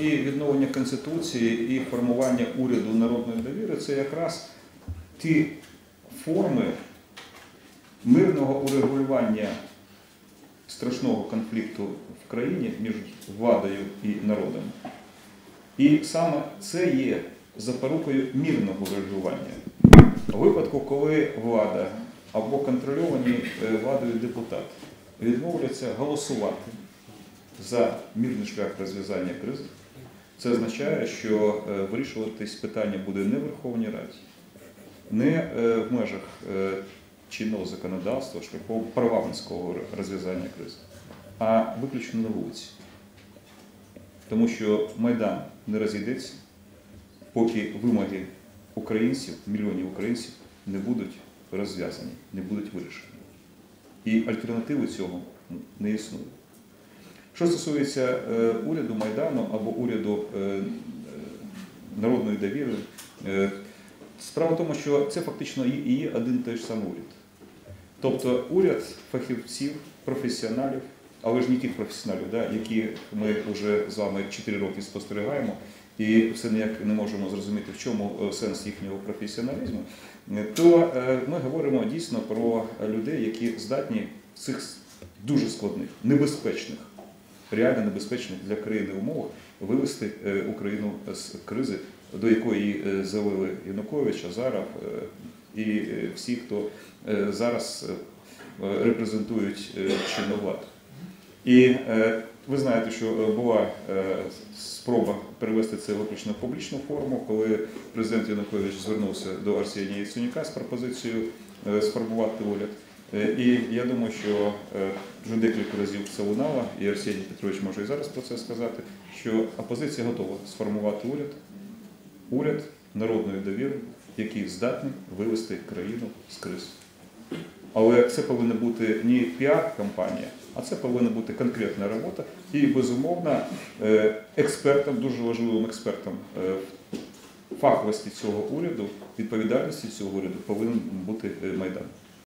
І відновлення конституції, і формування уряду народної довіри це якраз ті форми мирного урегулювання страшного конфлікту в країні між владою і народом. І саме це є запорукою мирного регулювання. У випадку, коли влада або контрольовані е, владою депутати відмовляться голосувати за мирний шлях розв'язання кризи, це означає, що е, вирішуватись питання буде не в Верховній Раді, не е, в межах е, чинного законодавства шляхом парламентського розв'язання кризи, а виключно на вулиці. Тому що Майдан не розійдеться, поки вимоги українців, мільйонів українців не будуть розв'язані, не будуть вирішені. І альтернативи цього ну, не існує. Що стосується е, уряду Майдану або уряду е, е, народної довіри, справа в тому, що це фактично і є один той ж самий уряд. Тобто уряд фахівців, професіоналів, але ж не тих професіоналів, да, які ми вже з вами 4 роки спостерігаємо, і все ніяк не можемо зрозуміти, в чому сенс їхнього професіоналізму, то ми говоримо дійсно про людей, які здатні в цих дуже складних, небезпечних, реально небезпечних для країни умовах вивести е, Україну з кризи, до якої е, завели Янукович, Азаров е, і всі, хто зараз репрезентують чинну владу. І ви знаєте, що була спроба перевести це виключно в публічну форму, коли президент Янукович звернувся до Арсенія Яценюка з пропозицією сформувати уряд. Е, І я думаю, що е, вже декілька разів це лунало, і Арсеній Петрович може і зараз про це сказати, що опозиція готова сформувати уряд, уряд народної довіри, який здатний вивести країну з кризи. Але це повинна бути не піар-кампанія, а це повинна бути конкретна робота. І, безумовно, е, експертом, дуже важливим експертом е, фаховості цього уряду, відповідальності цього уряду повинен бути Майдан.